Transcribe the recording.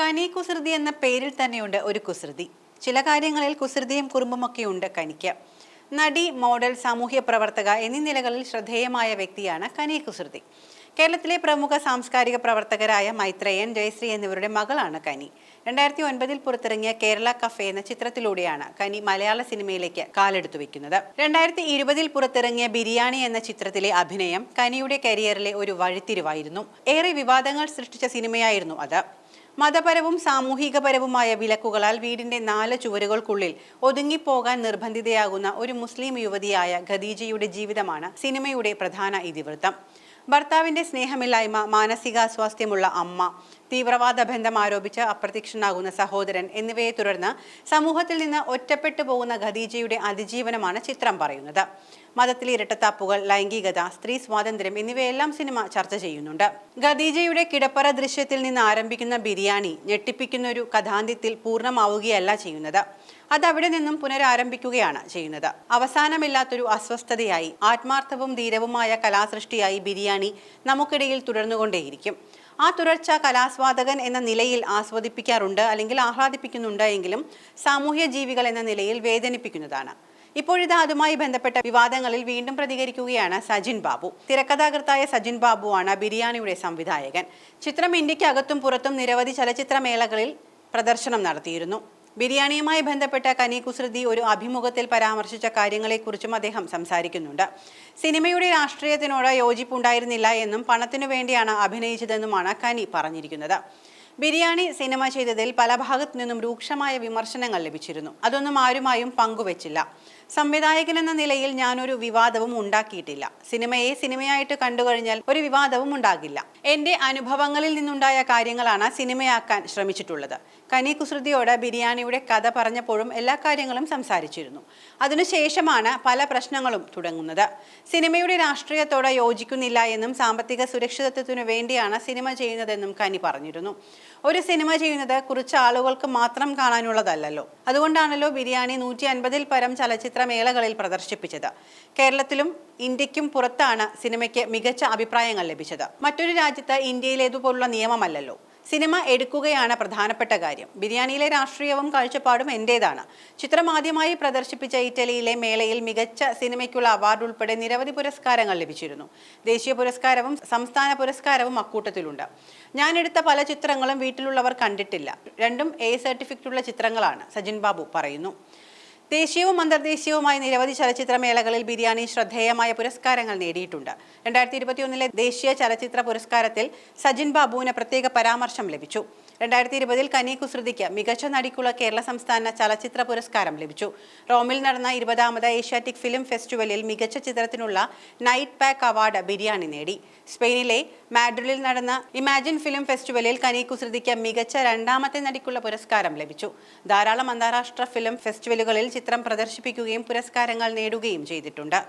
കനി കുസൃതി എന്ന പേരിൽ തന്നെയുണ്ട് ഒരു കുസൃതി. ചില കാര്യങ്ങളിൽ കുസൃതിയും കുറുമ്പുമൊക്കെ ഉണ്ട് കനിക്ക്. നടി മോഡൽ സാമൂഹ്യ പ്രവർത്തക എന്നീ നിലകളിൽ ശ്രദ്ധേയമായ വ്യക്തിയാണ് കനി കുസൃതി. കേരളത്തിലെ പ്രമുഖ സാംസ്കാരിക പ്രവർത്തകരായ മൈത്രേയൻ ജയശ്രീ എന്നിവരുടെ മകളാണ് കനി. രണ്ടായിരത്തി ഒൻപതിൽ പുറത്തിറങ്ങിയ കേരള കഫേ എന്ന ചിത്രത്തിലൂടെയാണ് കനി മലയാള സിനിമയിലേക്ക് കാലെടുത്തു വെക്കുന്നത്. രണ്ടായിരത്തി ഇരുപതിൽ പുറത്തിറങ്ങിയ ബിരിയാണി എന്ന ചിത്രത്തിലെ അഭിനയം കനിയുടെ കരിയറിലെ ഒരു വഴിത്തിരിവായിരുന്നു. ഏറെ വിവാദങ്ങൾ സൃഷ്ടിച്ച സിനിമയായിരുന്നു അത്. മതപരവും സാമൂഹികപരവുമായ വിലക്കുകളാൽ വീടിന്റെ നാല് ചുവരുകൾക്കുള്ളിൽ ഒതുങ്ങിപ്പോകാൻ നിർബന്ധിതയാകുന്ന ഒരു മുസ്ലിം യുവതിയായ ഖദീജയുടെ ജീവിതമാണ് സിനിമയുടെ പ്രധാന ഇതിവൃത്തം. ഭർത്താവിന്റെ സ്നേഹമില്ലായ്മ മാനസികാസ്വാസ്ഥ്യമുള്ള അമ്മ. തീവ്രവാദ ബന്ധം ആരോപിച്ച് അപ്രത്യക്ഷനാകുന്ന സഹോദരൻ എന്നിവയെ തുടർന്ന് സമൂഹത്തിൽ നിന്ന് ഒറ്റപ്പെട്ടു പോകുന്ന ഖദീജയുടെ അതിജീവനമാണ് ചിത്രം പറയുന്നത്. മതത്തിലെ ഇരട്ടത്താപ്പുകൾ ലൈംഗികത സ്ത്രീ സ്വാതന്ത്ര്യം എന്നിവയെല്ലാം സിനിമ ചർച്ച ചെയ്യുന്നുണ്ട്. ഖദീജയുടെ കിടപ്പറ ദൃശ്യത്തിൽ നിന്ന് ആരംഭിക്കുന്ന ബിരിയാണി ഞെട്ടിപ്പിക്കുന്ന ഒരു കഥാന്ത്യത്തിൽ പൂർണമാവുകയല്ല ചെയ്യുന്നത്. അത് അവിടെ നിന്നും പുനരാരംഭിക്കുകയാണ് ചെയ്യുന്നത്. അവസാനമില്ലാത്തൊരു അസ്വസ്ഥതയായി ആത്മാർത്ഥവും ധീരവുമായ കലാസൃഷ്ടിയായി ബിരിയാണി നമുക്കിടയിൽ തുടർന്നുകൊണ്ടേയിരിക്കും. ആ തുടർച്ച കലാസ്വാദകൻ എന്ന നിലയിൽ ആസ്വദിപ്പിക്കാറുണ്ട് അല്ലെങ്കിൽ ആഹ്ലാദിപ്പിക്കുന്നുണ്ട് എങ്കിലും സാമൂഹ്യ ജീവികൾ എന്ന നിലയിൽ വേദനിപ്പിക്കുന്നതാണ്. ഇപ്പോഴിത് അതുമായി ബന്ധപ്പെട്ട വിവാദങ്ങളിൽ വീണ്ടും പ്രതികരിക്കുകയാണ് സജിൻ ബാബു. തിരക്കഥാകൃത്തായ സജിൻ ബാബുവാണ് ബിരിയാണിയുടെ സംവിധായകൻ. ചിത്രം ഇന്ത്യക്കകത്തും പുറത്തും നിരവധി ചലച്ചിത്രമേളകളിൽ പ്രദർശനം നടത്തിയിരുന്നു. ബിരിയാണിയുമായി ബന്ധപ്പെട്ട കനി കുസൃതി ഒരു അഭിമുഖത്തിൽ പരാമർശിച്ച കാര്യങ്ങളെക്കുറിച്ചും അദ്ദേഹം സംസാരിക്കുന്നുണ്ട്. സിനിമയുടെ രാഷ്ട്രീയത്തിനോട് യോജിപ്പുണ്ടായിരുന്നില്ല എന്നും പണത്തിനു വേണ്ടിയാണ് അഭിനയിച്ചതെന്നുമാണ് കനി പറഞ്ഞിരിക്കുന്നത്. ബിരിയാണി സിനിമ ചെയ്തതിൽ പല ഭാഗത്തു നിന്നും രൂക്ഷമായ വിമർശനങ്ങൾ ലഭിച്ചിരുന്നു. അതൊന്നും ആരുമായും പങ്കുവച്ചില്ല. സംവിധായകൻ എന്ന നിലയിൽ ഞാനൊരു വിവാദവും ഉണ്ടാക്കിയിട്ടില്ല. സിനിമയെ സിനിമയായിട്ട് കണ്ടുകഴിഞ്ഞാൽ ഒരു വിവാദവും ഉണ്ടാകില്ല. എന്റെ അനുഭവങ്ങളിൽ നിന്നുണ്ടായ കാര്യങ്ങളാണ് സിനിമയാക്കാൻ ശ്രമിച്ചിട്ടുള്ളത്. കനി കുസൃതിയോട് ബിരിയാണിയുടെ കഥ പറഞ്ഞപ്പോഴും എല്ലാ കാര്യങ്ങളും സംസാരിച്ചിരുന്നു. അതിനുശേഷമാണ് പല പ്രശ്നങ്ങളും തുടങ്ങുന്നത്. സിനിമയുടെ രാഷ്ട്രീയത്തോടെ യോജിക്കുന്നില്ല എന്നും സാമ്പത്തിക സുരക്ഷിതത്വത്തിനു വേണ്ടിയാണ് സിനിമ ചെയ്യുന്നതെന്നും കനി പറഞ്ഞിരുന്നു. ഒരു സിനിമ ചെയ്യുന്നത് കുറച്ച് ആളുകൾക്ക് മാത്രം കാണാനുള്ളതല്ലല്ലോ. അതുകൊണ്ടാണല്ലോ ബിരിയാണി നൂറ്റി അൻപതിൽ പരം ചലച്ചിത്രമേളകളിൽ പ്രദർശിപ്പിച്ചത്. കേരളത്തിലും ഇന്ത്യക്കും പുറത്താണ് സിനിമയ്ക്ക് മികച്ച അഭിപ്രായങ്ങൾ ലഭിച്ചത്. മറ്റൊരു രാജ്യത്ത് ഇന്ത്യയിലേതുപോലുള്ള നിയമമല്ലല്ലോ. സിനിമ എടുക്കുകയാണ് പ്രധാനപ്പെട്ട കാര്യം. ബിരിയാണിയിലെ രാഷ്ട്രീയവും കാഴ്ചപ്പാടും എന്റേതാണ്. ചിത്രം ആദ്യമായി പ്രദർശിപ്പിച്ച ഇറ്റലിയിലെ മേളയിൽ മികച്ച സിനിമയ്ക്കുള്ള അവാർഡ് ഉൾപ്പെടെ നിരവധി പുരസ്കാരങ്ങൾ ലഭിച്ചിരുന്നു. ദേശീയ പുരസ്കാരവും സംസ്ഥാന പുരസ്കാരവും അക്കൂട്ടത്തിലുണ്ട്. ഞാൻ എടുത്ത പല ചിത്രങ്ങളും വീട്ടിലുള്ളവർ കണ്ടിട്ടില്ല. രണ്ടും എ സർട്ടിഫിക്കറ്റുള്ള ചിത്രങ്ങളാണ് സജിൻ ബാബു പറയുന്നു. ദേശീയവും അന്തർദേശീയവുമായ നിരവധി ചലച്ചിത്രമേളകളിൽ ബിരിയാണി ശ്രദ്ധേയമായ പുരസ്കാരങ്ങൾ നേടിയിട്ടുണ്ട്. രണ്ടായിരത്തി ഇരുപത്തിയൊന്നിലെ ദേശീയ ചലച്ചിത്ര പുരസ്കാരത്തിൽ സജിൻ ബാബുവിന് പ്രത്യേക പരാമർശം ലഭിച്ചു. രണ്ടായിരത്തി ഇരുപതിൽ കനി കുസൃതിക്ക് മികച്ച നടിക്കുള്ള കേരള സംസ്ഥാന ചലച്ചിത്ര പുരസ്കാരം ലഭിച്ചു. റോമിൽ നടന്ന ഇരുപതാമത് ഏഷ്യാറ്റിക് ഫിലിം ഫെസ്റ്റിവലിൽ മികച്ച ചിത്രത്തിനുള്ള നൈറ്റ് പാക്ക് അവാർഡ് ബിരിയാണി നേടി. സ്പെയിനിലെ മാഡ്രിഡിൽ നടന്ന ഇമാജിൻ ഫിലിം ഫെസ്റ്റിവലിൽ കനി കുസൃതിക്ക് മികച്ച രണ്ടാമത്തെ നടിക്കുള്ള പുരസ്കാരം ലഭിച്ചു. ധാരാളം അന്താരാഷ്ട്ര ഫിലിം ഫെസ്റ്റിവലുകളിൽ ചിത്രം പ്രദർശിപ്പിക്കുകയും പുരസ്കാരങ്ങൾ നേടുകയും ചെയ്തിട്ടുണ്ട്.